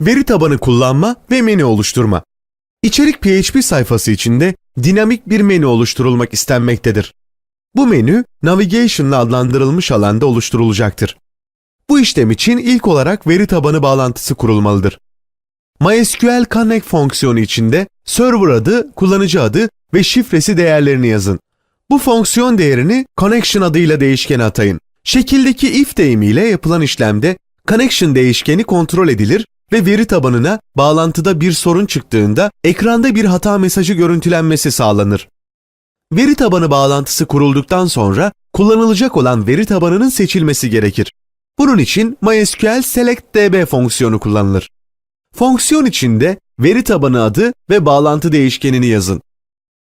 Veri tabanı kullanma ve menü oluşturma. İçerik PHP sayfası içinde dinamik bir menü oluşturulmak istenmektedir. Bu menü Navigation ile adlandırılmış alanda oluşturulacaktır. Bu işlem için ilk olarak veri tabanı bağlantısı kurulmalıdır. MySQL Connect fonksiyonu içinde server adı, kullanıcı adı ve şifresi değerlerini yazın. Bu fonksiyon değerini connection adıyla değişkene atayın. Şekildeki if deyimiyle yapılan işlemde connection değişkeni kontrol edilir ve veri tabanına bağlantıda bir sorun çıktığında ekranda bir hata mesajı görüntülenmesi sağlanır. Veri tabanı bağlantısı kurulduktan sonra kullanılacak olan veri tabanının seçilmesi gerekir. Bunun için MySQL SelectDB fonksiyonu kullanılır. Fonksiyon içinde veri tabanı adı ve bağlantı değişkenini yazın.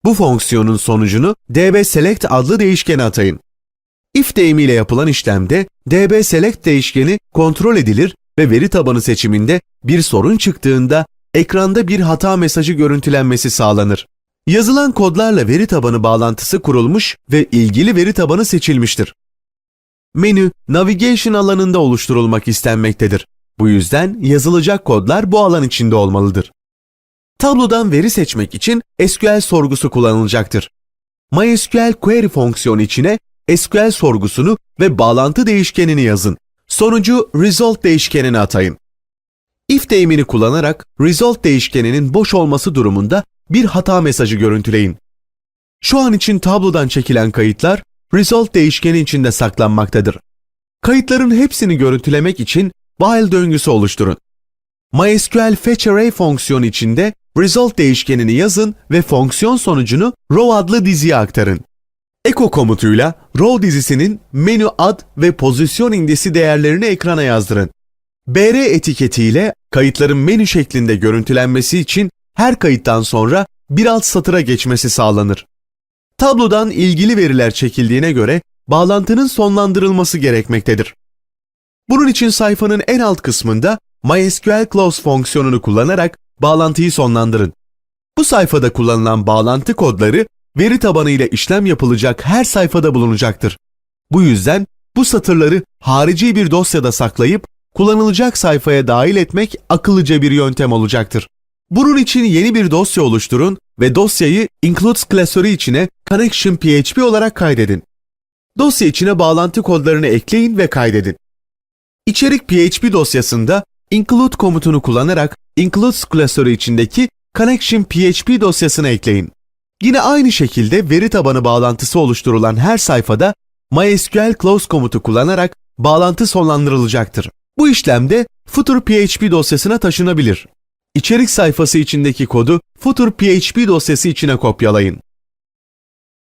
Bu fonksiyonun sonucunu dbSelect adlı değişkene atayın. If deyimiyle yapılan işlemde dbSelect değişkeni kontrol edilir ve veri tabanı seçiminde bir sorun çıktığında ekranda bir hata mesajı görüntülenmesi sağlanır. Yazılan kodlarla veri tabanı bağlantısı kurulmuş ve ilgili veri tabanı seçilmiştir. Menü Navigation alanında oluşturulmak istenmektedir. Bu yüzden yazılacak kodlar bu alan içinde olmalıdır. Tablodan veri seçmek için SQL sorgusu kullanılacaktır. MySQL Query fonksiyonu içine SQL sorgusunu ve bağlantı değişkenini yazın. Sonucu result değişkenine atayın. If deyimini kullanarak result değişkeninin boş olması durumunda bir hata mesajı görüntüleyin. Şu an için tablodan çekilen kayıtlar result değişkeni içinde saklanmaktadır. Kayıtların hepsini görüntülemek için while döngüsü oluşturun. MySQL Fetch Array fonksiyonu içinde result değişkenini yazın ve fonksiyon sonucunu row adlı diziye aktarın. Echo komutuyla row dizisinin menü ad ve pozisyon indisi değerlerini ekrana yazdırın. BR etiketiyle kayıtların menü şeklinde görüntülenmesi için her kayıttan sonra bir alt satıra geçmesi sağlanır. Tablodan ilgili veriler çekildiğine göre bağlantının sonlandırılması gerekmektedir. Bunun için sayfanın en alt kısmında MySQL Close fonksiyonunu kullanarak bağlantıyı sonlandırın. Bu sayfada kullanılan bağlantı kodları veri tabanı ile işlem yapılacak her sayfada bulunacaktır. Bu yüzden bu satırları harici bir dosyada saklayıp kullanılacak sayfaya dahil etmek akıllıca bir yöntem olacaktır. Bunun için yeni bir dosya oluşturun ve dosyayı includes klasörü içine connection php olarak kaydedin. Dosya içine bağlantı kodlarını ekleyin ve kaydedin. İçerik PHP dosyasında include komutunu kullanarak includes klasörü içindeki connection PHP dosyasını ekleyin. Yine aynı şekilde veri tabanı bağlantısı oluşturulan her sayfada MySQL close komutu kullanarak bağlantı sonlandırılacaktır. Bu işlemde footer PHP dosyasına taşınabilir. İçerik sayfası içindeki kodu footer PHP dosyası içine kopyalayın.